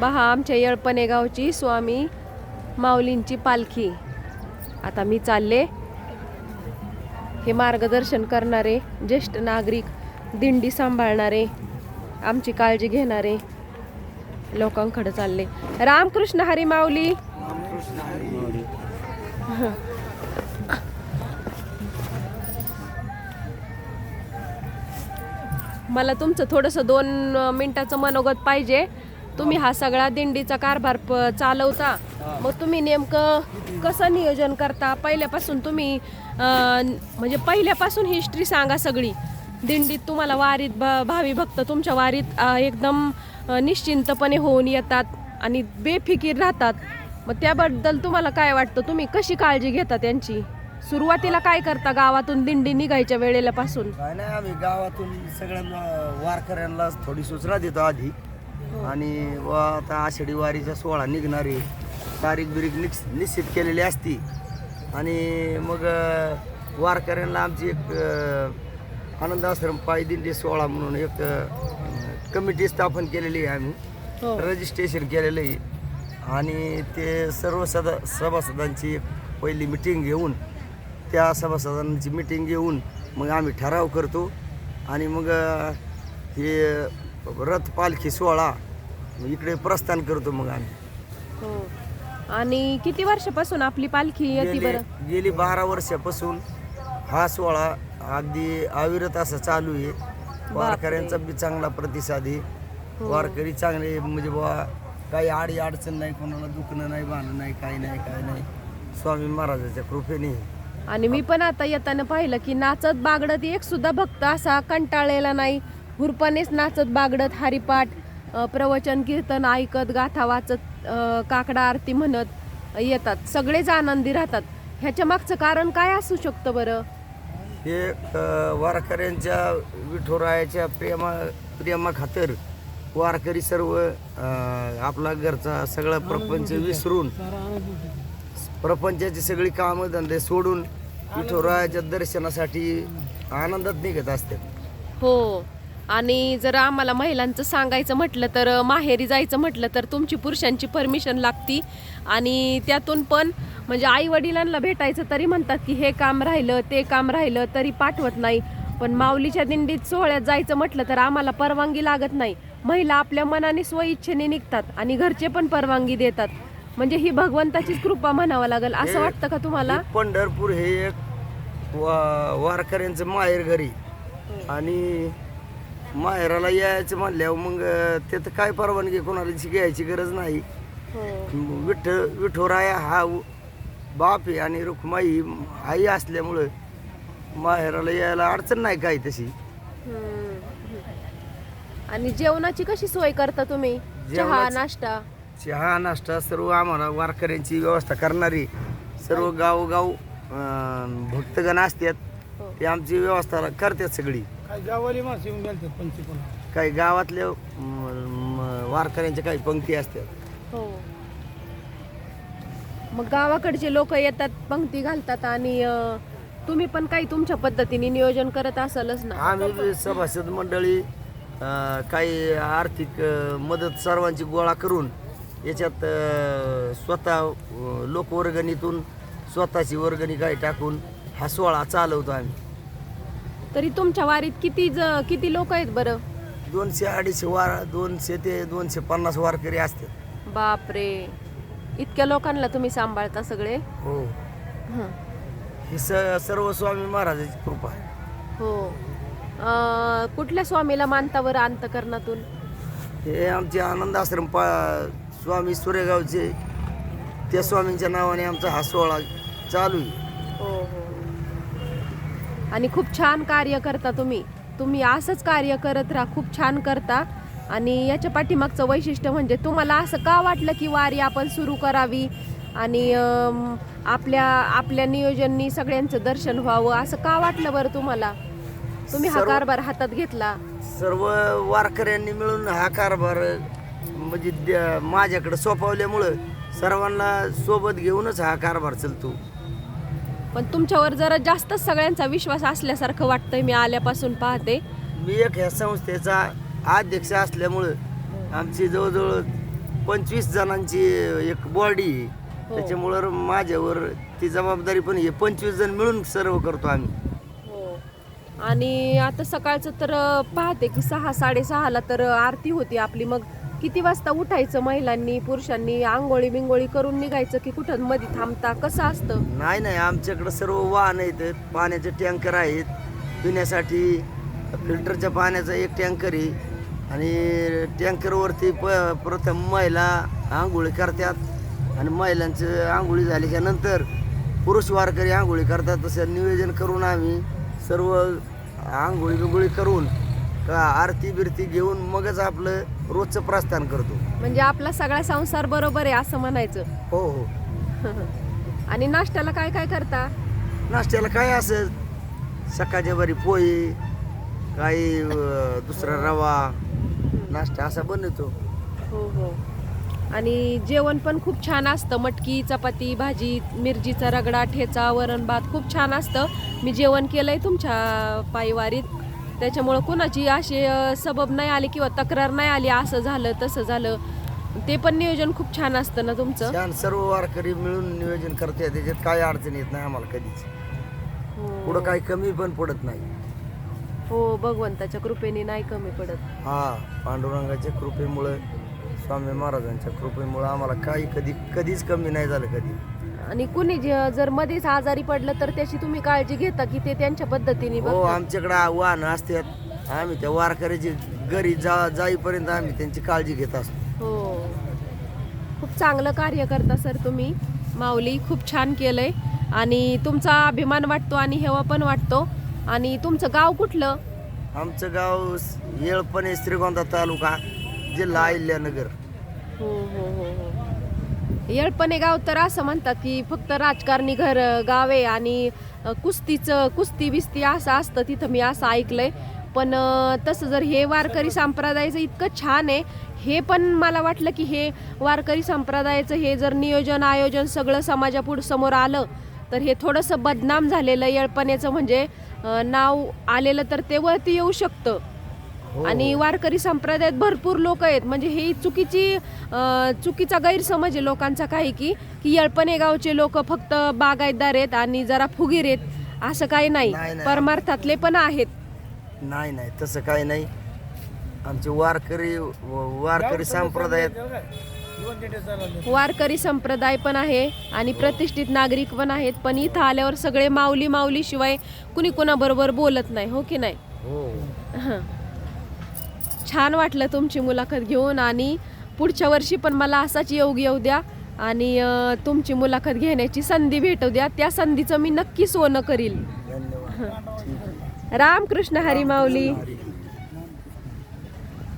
बहा आमच्या येळपणे गावची स्वामी माऊलींची पालखी. आता मी चालले. हे मार्गदर्शन करणारे ज्येष्ठ नागरिक दिंडी सांभाळणारे आमची काळजी घेणारे लोकांकडे चालले. रामकृष्ण हरी माऊली. मला तुमचं थोडंसं दोन मिनटाचं मनोगत पाहिजे. तुम्ही हा सगळा दिंडीचा कारभार प- चालवता. मग तुम्ही नेमकं कसं नियोजन करता? पहिल्यापासून तुम्ही म्हणजे पहिल्यापासून हिस्ट्री सांगा सगळी. दिंडीत तुम्हाला वारीत भ- भावी भक्त तुमच्या वारीत एकदम निश्चिंतपणे होऊन येतात आणि बेफिकीर राहतात. मग त्याबद्दल तुम्हाला काय वाटतं? तुम्ही कशी काळजी घेता त्यांची सुरुवातीला काय करता गावातून दिंडी निघायच्या वेळेला पासून काय नाही आम्ही गावातून सगळ्यांना वारकऱ्यांना थोडी सूचना देतो आधी. आणि व आता आषाढी वारीचा सोहळा निघणार तारीख बिरीख निस निश्चित केलेली असती. आणि मग वारकऱ्यांना आमची एक आनंद आश्रम पायी दिंडी सोहळा म्हणून एक कमिटी स्थापन केलेली आहे आम्ही. हो. रजिस्ट्रेशन केलेलं आहे. आणि ते सर्व सदा सभासदांची पहिली मिटिंग घेऊन त्या सभासदांची मिटिंग घेऊन मग आम्ही ठराव करतो. आणि मग हे रथ पालखी सोहळा इकडे प्रस्थान करतो मग आम्ही. हो. आणि किती वर्षापासून आपली पालखी येते गेली बरं? गेली बारा वर्षापासून हा सोहळा अगदी अविरत असा चालू आहे. वारकऱ्यांचा बी चांगला प्रतिसाद आहे. हो. वारकरी चांगले म्हणजे बुवा काही आडी अडचण नाही कोणाला दुखणं नाही भाणं नाही काही नाही काही नाही. स्वामी महाराजाच्या कृपेने. आणि मी पण आता येताना पाहिलं की नाचत बागडत एक सुद्धा भक्त असा कंटाळलेला नाही. हुरपणेच नाचत बागडत हरिपाठ प्रवचन कीर्तन ऐकत गाथा वाचत काकडा आरती म्हणत येतात. सगळेच आनंदी राहतात. ह्याच्या मागचं कारण काय असू शकतं बरं? हे वारकऱ्यांच्या विठोरायाच्या प्रेमा प्रेमा खातर वारकरी सर्व आपला घरचा सगळा प्रपंच विसरून प्रपंचाची सगळी कामं धंदे सोडून विठोरायाच्या दर्शनासाठी आनंदात निघत असतात. हो. आणि जर आम्हाला महिलांचं सांगायचं म्हटलं तर माहेरी जायचं म्हटलं तर तुमची पुरुषांची परमिशन लागती. आणि त्यातून पण म्हणजे आई वडिलांना भेटायचं तरी म्हणतात की हे काम राहिलं ते काम राहिलं तरी पाठवत नाही. पण माऊलीच्या दिंडीत सोहळ्यात जायचं म्हटलं तर आम्हाला परवानगी लागत नाही. महिला आपल्या मनाने स्वइच्छेने निघतात आणि घरचे पण परवानगी देतात. म्हणजे ही भगवंताचीच कृपा म्हणावं लागेल. असं हे- वाटतं का तुम्हाला? हे पंढरपूर हे एक वारकऱ्यांचं माहेर घरी. आणि माहेराला यायचं म्हणल्यावर मग तिथं काय परवानगी कोणाला घ्यायची गरज नाही. हो. विठ विठोराया हा बाप आहे आणि रुक्माई आई असल्यामुळं माहेराला यायला अडचण नाही काही तशी. आणि जेवणाची कशी सोय करता तुम्ही? चहा नाश्ता? चहा नाश्ता सर्व आम्हाला वारकऱ्यांची व्यवस्था करणारी सर्व गावोगाव भक्तगण असतात. हो. ते आमची व्यवस्था करतात सगळी. काय गावाली माणसं येऊन गेलतात पंचकुला काही गावातल्या म, म, वारकऱ्यांच्या काही पंक्ती असतात? हो. मग गावाकडचे लोक येतात पंक्ती घालतात आणि अं, तुम्ही पण काही तुमच्या पद्धतीने नियोजन करत असालच ना. आम्ही बी सभासद मंडळी अं, काही आर्थिक अं, मदत सर्वांची गोळा करून याच्यात अं, स्वतः अं, लोकवर्गणीतून स्वतःची वर्गणी काही टाकून हा सोहळा चालवतो आम्ही. तरी तुमच्या वारीत किती ज किती लोक आहेत बरं? दोनशे अडीचशे वार दोनशे ते दोनशे पन्नास वारकरी असतात. बापरे. इतक्या लोकांना तुम्ही सांभाळता सगळे? हो. हं. ही स सर्व स्वामी महाराजाची कृपा आहे. हो. अं, कुठल्या स्वामीला मानता बरं अंतकरणातून? हे आमचे आनंद आश्रम पा स्वामी सुरेगावचे त्या स्वामींच्या नावाने आमचा हा सोहळा चालू आहे. आणि खूप छान कार्य करता तुम्ही. तुम्ही असंच कार्य करत राहा खूप छान करता. आणि याच्या पाठीमागचं वैशिष्ट्य म्हणजे तुम्हाला असं का वाटलं की वारी आपण सुरू करावी? आणि आपल्या आपल्या नियोजननी सगळ्यांचं दर्शन व्हावं असं का वाटलं बरं तुम्हाला? तुम्ही हा कारभार हातात घेतला. सर्व वारकऱ्यांनी मिळून हा कारभार म्हणजे माझ्याकडे सोपवल्यामुळं सर्वांना सोबत घेऊनच हा कारभार चालतो. पण तुमच्यावर जरा जास्तच सगळ्यांचा विश्वास असल्यासारखं वाटतंय मी आल्यापासून पाहते. मी एक ह्या संस्थेचा अध्यक्ष असल्यामुळं आमची जवळजवळ पंचवीस जणांची एक बॉडी त्याच्यामुळं माझ्यावर ती जबाबदारी पण पंचवीस जण मिळून सर्व करतो आम्ही. हो. आणि आता सकाळचं तर पाहते की सहा साडेसहाला तर आरती होती आपली. मग किती वाजता उठायचं महिलांनी पुरुषांनी आंघोळी बिंगोळी करून निघायचं की कुठं? मध्ये थांबता कसं असतं? नाही नाही आमच्याकडं सर्व वाहन आहेत. पाण्याचे टँकर आहेत. पिण्यासाठी फिल्टरच्या पाण्याचा एक टँकर आहे. आणि टँकरवरती प प्रथम महिला आंघोळी करतात. आणि महिलांचं आंघोळी झाल्याच्यानंतर पुरुष वारकरी आंघोळी करतात. तसं नियोजन करून आम्ही सर्व आंघोळी बिंगोळी करून का आरती बिरती घेऊन मगच आपलं रोजचं प्रस्थान करतो. म्हणजे आपला सगळा संसार बरोबर आहे असं म्हणायचं. हो हो. आणि नाश्त्याला काय काय करता? नाश्त्याला काय असं सकाळच्या बरी पोहे काही अं, दुसरा रवा नाश्ता असा बनवतो. हो हो. आणि जेवण पण खूप छान असतं. मटकी चपाती भाजी मिरचीचा रगडा ठेचा वरण भात खूप छान असतं. मी जेवण केलंय तुमच्या पायवारीत. त्याच्यामुळं कुणाची अशी सबब नाही आली किंवा तक्रार नाही आली असं झालं तसं झालं ते पण नियोजन खूप छान असतं ना तुमचं? छान सर्व वारकरी मिळून नियोजन करते त्याच्यात काय अडचण येत नाही आम्हाला कधीच. हो. पुढं काही कमी पण पडत नाही. हो भगवंताच्या कृपेने नाही कमी पडत. हा पांडुरंगाच्या कृपेमुळं स्वामी महाराजांच्या कृपेमुळं आम्हाला काही कधी कधीच कमी नाही झालं कधी. आणि कुणी जे- जर मध्येच आजारी पडलं तर त्याची तुम्ही काळजी घेता की ते त्यांच्या पद्धतीने हो? आमच्याकडं वाहनं असतात. आम्ही त्या वारकऱ्याची घरी जा जाईपर्यंत आम्ही त्यांची काळजी घेत असतो. हो. खूप चांगलं कार्य करता सर तुम्ही. माऊली खूप छान केलंय. आणि तुमचा अभिमान वाटतो आणि हेवा पण वाटतो. आणि तुमचं गाव कुठलं? आमचं गाव स- येळपणे श्रीगोंदा तालुका जिल्हा अहिल्यानगर. हो हो हो हो. येळपणे गाव तर असं म्हणतात की फक्त राजकारणी घर गाव आहे आणि कुस्तीचं कुस्ती बिस्ती असं असतं तिथं मी असं ऐकलंय. पण तसं जर हे वारकरी संप्रदायाचं इतकं छान आहे हे पण मला वाटलं की हे वारकरी संप्रदायाचं हे जर नियोजन आयोजन सगळं समाजापुढं समोर आलं तर हे थोडंसं बदनाम झालेलं येळपण्याचं म्हणजे नाव आलेलं तर ते वरती येऊ शकतं. आणि वारकरी संप्रदायात भरपूर लोक आहेत. म्हणजे ही चुकीची चुकीचा गैरसमज आहे लोकांचा काही की की येळपणे गावचे लोक फक्त बागायतदार आहेत आणि जरा फुगीर आहेत असं काही नाही. परमार्थातले पण आहेत. नाही नाही. तसं काही नाही. आमचे वारकरी व- वारकरी संप्रदायात चालवलं वारकरी संप्रदाय पण आहे आणि प्रतिष्ठित नागरिक पण आहेत पण इथं आल्यावर सगळे माऊली माऊली शिवाय कुणी कुणाबरोबर बोलत नाही. हो की नाही? हो. हं. छान वाटलं तुमची मुलाखत घेऊन आणि पुढच्या वर्षी पण मला असाच योग येऊ द्या आणि तुमची मुलाखत घेण्याची संधी भेटू द्या. त्या संधीचं मी नक्की सोनं करील. रामकृष्ण हरी माऊली.